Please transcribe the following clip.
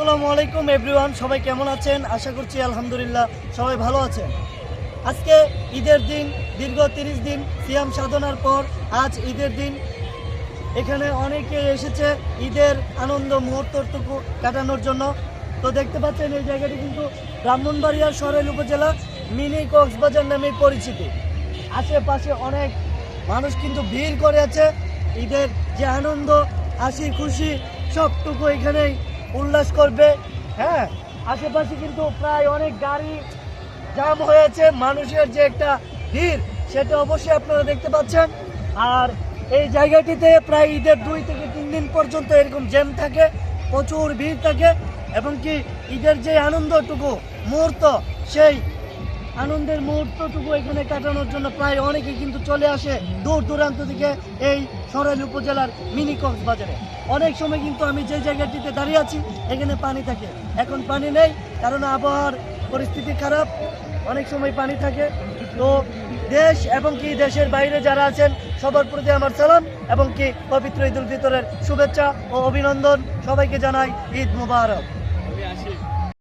আসসালামু আলাইকুম এভরিওয়ান সবাই কেমন আছেন? আশা করছি আলহামদুলিল্লাহ সবাই ভালো আছেন। আজকে ঈদের দিন, দীর্ঘ তিরিশ দিন সিয়াম সাধনার পর আজ ঈদের দিন। এখানে অনেকে এসেছে ঈদের আনন্দ মুহূর্তটুকু কাটানোর জন্য। তো দেখতে পাচ্ছেন, এই জায়গাটি কিন্তু ব্রাহ্মণবাড়িয়া সরেল উপজেলা মিনি কক্সবাজার নামে পরিচিত। আশেপাশে অনেক মানুষ কিন্তু ভিড় করে আছে। ঈদের যে আনন্দ, হাসি খুশি, সবটুকু এখানেই উল্লাস করবে হ্যাঁ? আশেপাশে কিন্তু প্রায় অনেক গাড়ি জাম হয়েছে, মানুষের যে একটা ভিড়, সেটা অবশ্যই আপনারা দেখতে পাচ্ছেন। আর এই জায়গাটিতে প্রায় ঈদের দুই থেকে তিন দিন পর্যন্ত এরকম জ্যাম থাকে, প্রচুর ভিড় থাকে, এবং কি ঈদের যে আনন্দটুকু মুহূর্ত, সেই আনন্দের মুহূর্তটুকু এখানে কাটানোর জন্য প্রায় অনেকে কিন্তু চলে আসে দূর দূরান্ত থেকে এই সরাইল উপজেলার মিনি কক্সবাজারে। অনেক সময় কিন্তু আমি যে জায়গাটিতে দাঁড়িয়ে আছি, এখানে পানি থাকে। এখন পানি নেই, কারণ আবহাওয়ার পরিস্থিতি খারাপ। অনেক সময় পানি থাকে। তো দেশ এবং কি দেশের বাইরে যারা আছেন, সবার প্রতি আমার সালাম এবং কি পবিত্র ঈদ উল ফিতরের শুভেচ্ছা ও অভিনন্দন সবাইকে জানাই ঈদ মুবারক।